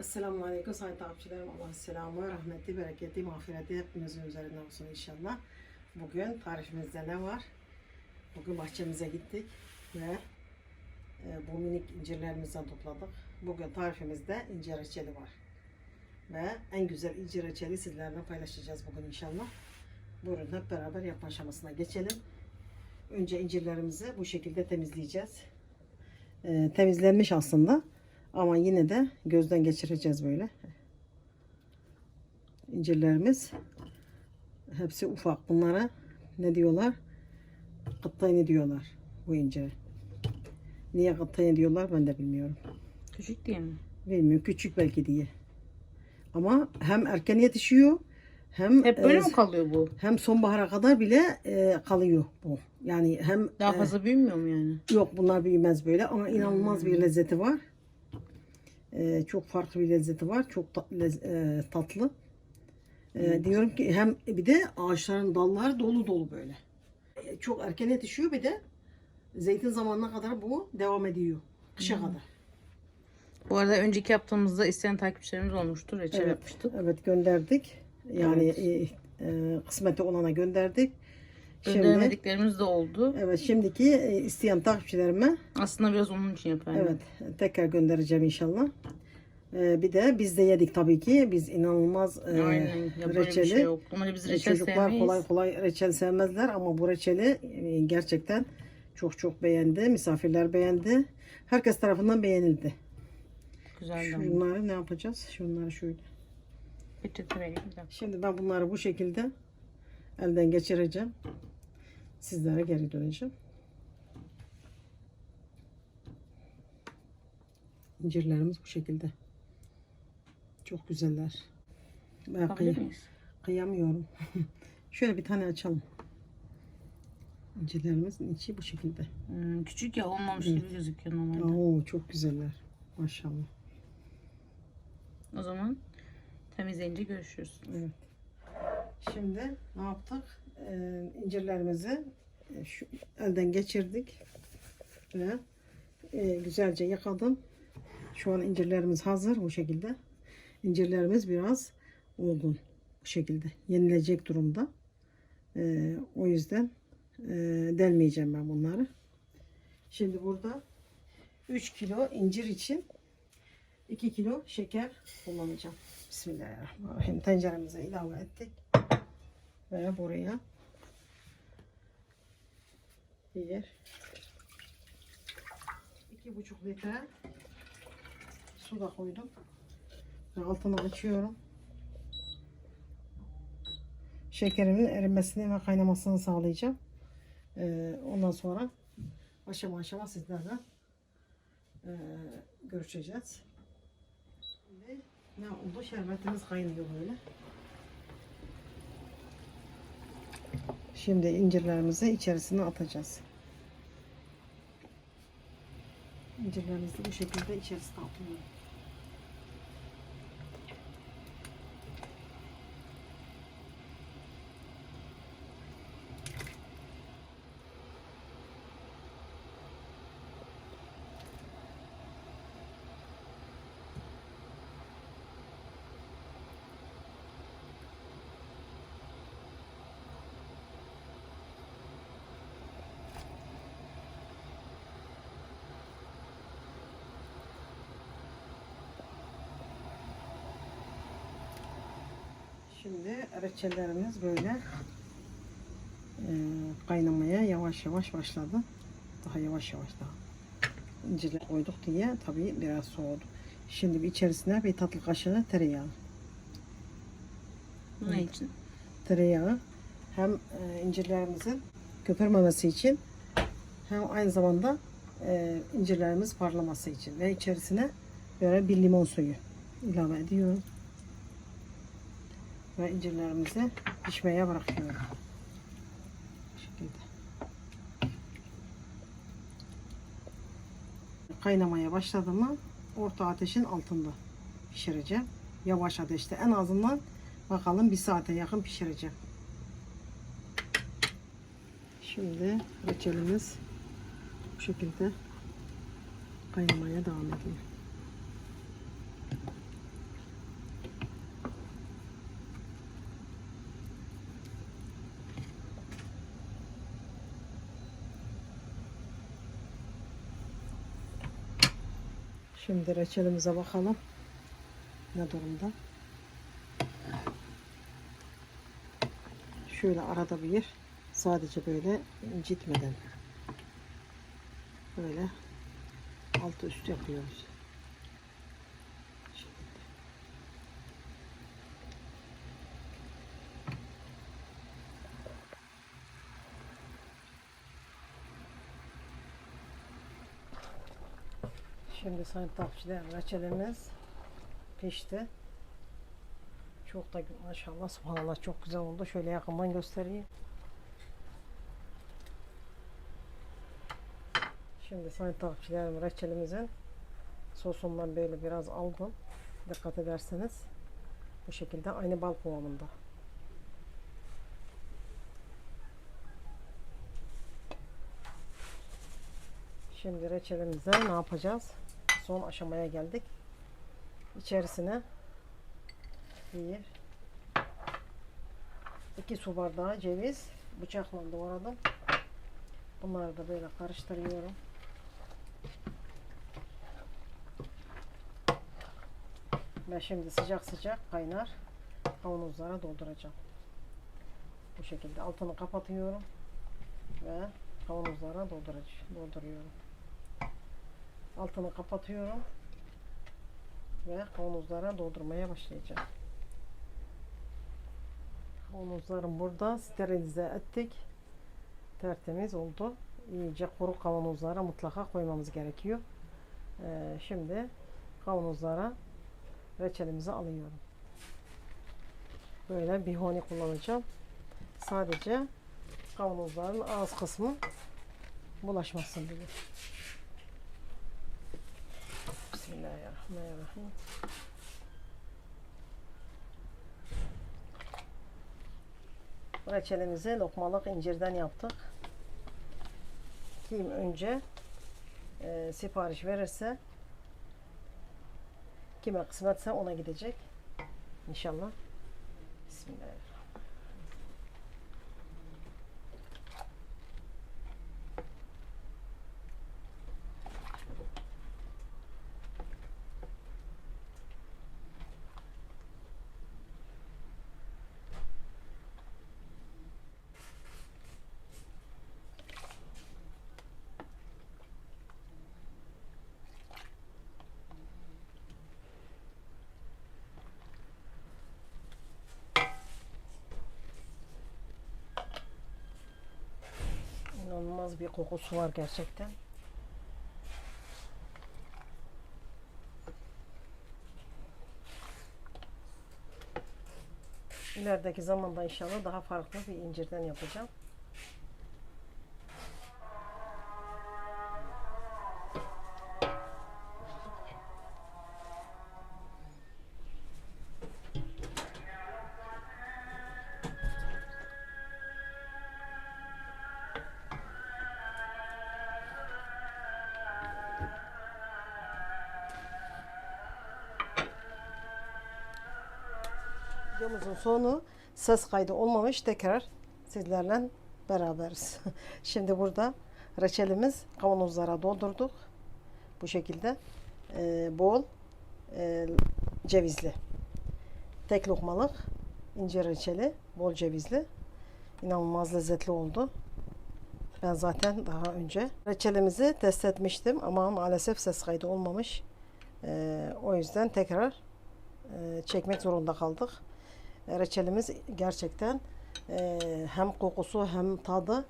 Esselamu Aleyküm sayın takipçilerim. Allah'ın selamı, rahmeti, bereketi, mağfireti hepimizin üzerinde olsun inşallah. Bugün tarifimizde ne var? Bugün bahçemize gittik ve e, bu minik incirlerimizden topladık. Bugün tarifimizde incir reçeli var. Ve en güzel incir reçeli sizlerle paylaşacağız bugün inşallah. Buyurun hep beraber yapma aşamasına geçelim. Önce incirlerimizi bu şekilde temizleyeceğiz. E, temizlenmiş aslında. Ama yine de gözden geçireceğiz böyle. İncirlerimiz hepsi ufak. Bunlara ne diyorlar? Kıttayını diyorlar bu incire. Niye kıttayını diyorlar ben de bilmiyorum. Küçük diye mi? Bilmiyorum küçük belki diye. Ama hem erken yetişiyor hem Hep böyle e, mi kalıyor bu? hem sonbahara kadar bile e, kalıyor bu. Yani hem Daha e, fazla büyümüyor mu yani? Yok bunlar büyümez böyle ama inanılmaz bir lezzeti var. Ee, çok farklı bir lezzeti var. Çok ta- lez- e, tatlı. Ee, diyorum ki hem bir de ağaçların dalları dolu dolu böyle. Ee, çok erken yetişiyor bir de zeytin zamanına kadar bu devam ediyor. Kışa kadar. Bu arada önceki yaptığımızda isteyen takipçilerimiz olmuştu. Reçel Evet, yapmıştık. evet gönderdik. Yani Evet. e, e, kısmeti olana gönderdik. Şimdi Gönderemediklerimiz de oldu. evet şimdiki e, isteyen takipçilerime Aslında biraz onun için yapayım. Evet, tekrar göndereceğim inşallah. Ee, bir de biz de yedik tabii ki. Biz inanılmaz e, Aynen. Bir reçeli. şey yok. Normalde biz E, reçel Çocuklar sevmeyiz. kolay kolay reçel sevmezler ama bu reçeli e, gerçekten çok çok beğendi. Misafirler beğendi. Herkes tarafından beğenildi. Güzel. Şunları ne yapacağız? Şunları şöyle. Peçete vereyim de. Şimdi ben bunları bu şekilde elden geçireceğim. Sizlere geri döneceğim. İncirlerimiz bu şekilde. Çok güzeller. Ben kıy- kıyamıyorum. Şöyle bir tane açalım. İncirlerimizin içi bu şekilde. Hmm, küçük ya olmamış Evet. gibi gözüküyor normalde. Oo çok güzeller. Maşallah. O zaman temizleyince görüşürüz. Evet. Şimdi ne yaptık? Ee, incirlerimizi e, şu elden geçirdik ve e, güzelce yıkadım. Şu an incirlerimiz hazır bu şekilde. İncirlerimiz biraz olgun bu şekilde yenilecek durumda. O yüzden e, delmeyeceğim ben bunları. Şimdi burada 3 kilo incir için 2 kilo şeker kullanacağım. Bismillahirrahmanirrahim. Tenceremize ilave ettik. Ve buraya bir iki buçuk litre su da koydum. Ve altını açıyorum. Şekerimin erimesini ve kaynamasını sağlayacağım. Ee, ondan sonra aşama aşama sizlerle ee, görüşeceğiz. Şimdi ne oldu? Şerbetimiz kaynıyor böyle. Şimdi incirlerimizi içerisine atacağız. İncirlerimizi bu şekilde içerisine atıyorum. Şimdi reçellerimiz böyle e, kaynamaya yavaş yavaş başladı. Daha yavaş yavaş daha. İncirler koyduk diye tabii biraz soğudu. Şimdi bir içerisine bir tatlı kaşığı tereyağı. Ne için? Tereyağı hem e, incirlerimizin köpürmemesi için hem aynı zamanda e, incirlerimiz parlaması için ve içerisine böyle bir limon suyu ilave ediyorum. Ve incirlerimizi pişmeye bırakıyorum. Bu. Kaynamaya başladı mı orta ateşin altında pişireceğim. Yavaş ateşte en azından bakalım bir saate yakın pişireceğim. Şimdi reçelimiz bu şekilde kaynamaya devam ediyor. Şimdi reçelimize bakalım. Ne durumda? Şöyle arada bir sadece böyle incitmeden böyle altı üst yapıyoruz. Şimdi sayın takipçiler reçelimiz pişti. Çok da maşallah subhanallah çok güzel oldu. Şöyle yakından göstereyim. Şimdi sayın takipçilerim reçelimizin sosundan böyle biraz aldım. Dikkat ederseniz bu şekilde aynı bal kıvamında. Şimdi reçelimize ne yapacağız? Son aşamaya geldik. İçerisine bir iki su bardağı ceviz bıçakla doğradım. Bunları da böyle karıştırıyorum. Ve şimdi sıcak sıcak kaynar kavanozlara dolduracağım. Bu şekilde altını kapatıyorum ve kavanozlara dolduracağım, dolduruyorum. Altını kapatıyorum ve kavanozlara doldurmaya başlayacağım. Kavanozlarım burada sterilize ettik. Tertemiz oldu. İyice kuru kavanozlara mutlaka koymamız gerekiyor. Ee, şimdi kavanozlara reçelimizi alıyorum. Böyle bihoni kullanacağım. Sadece kavanozların ağız kısmı bulaşmasın diye. Bismillahirrahmanirrahim. Reçelimizi lokmalık incirden yaptık. Kim önce e, sipariş verirse kime kısmetse ona gidecek. İnşallah. Bismillahirrahmanirrahim. İnanılmaz bir kokusu var gerçekten. İlerideki zamanda inşallah daha farklı bir incirden yapacağım. Videomuzun sonu ses kaydı olmamış tekrar sizlerle beraberiz. Şimdi burada reçelimiz kavanozlara doldurduk. Bu şekilde e, bol e, cevizli. Tek lokmalık incir reçeli bol cevizli. İnanılmaz lezzetli oldu. Ben zaten daha önce reçelimizi test etmiştim ama maalesef ses kaydı olmamış. E, o yüzden tekrar e, çekmek zorunda kaldık. Reçelimiz gerçekten e, hem kokusu hem tadı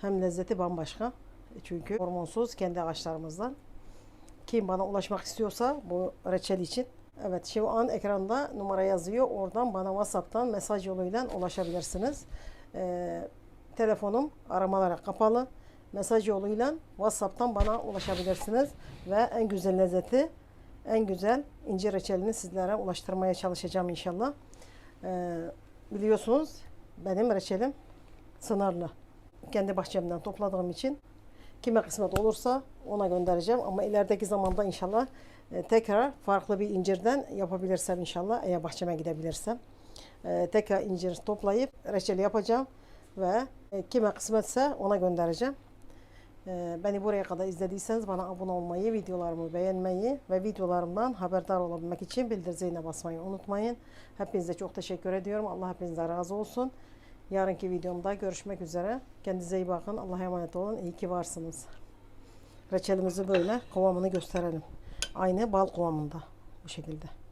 hem lezzeti bambaşka. Çünkü hormonsuz kendi ağaçlarımızdan. Kim bana ulaşmak istiyorsa bu reçel için Evet şu an ekranda numara yazıyor. Oradan bana WhatsApp'tan mesaj yoluyla ulaşabilirsiniz. E, telefonum aramalara kapalı. Mesaj yoluyla WhatsApp'tan bana ulaşabilirsiniz. Ve en güzel lezzeti, en güzel incir reçelini sizlere ulaştırmaya çalışacağım inşallah. Ee, biliyorsunuz benim reçelim sınırlı. Kendi bahçemden topladığım için kime kısmet olursa ona göndereceğim. Ama ilerideki zamanda inşallah e, tekrar farklı bir incirden yapabilirsem inşallah eğer bahçeme gidebilirsem. E, tekrar incir toplayıp reçeli yapacağım ve e, kime kısmetse ona göndereceğim. Ee, beni buraya kadar izlediyseniz bana abone olmayı, videolarımı beğenmeyi ve videolarımdan haberdar olabilmek için bildir ziline basmayı unutmayın. Hepinize çok teşekkür ediyorum. Allah hepinize razı olsun. Yarınki videomda görüşmek üzere. Kendinize iyi bakın. Allah'a emanet olun. İyi ki varsınız. Reçelimizi böyle kıvamını gösterelim. Aynı bal kıvamında. Bu şekilde.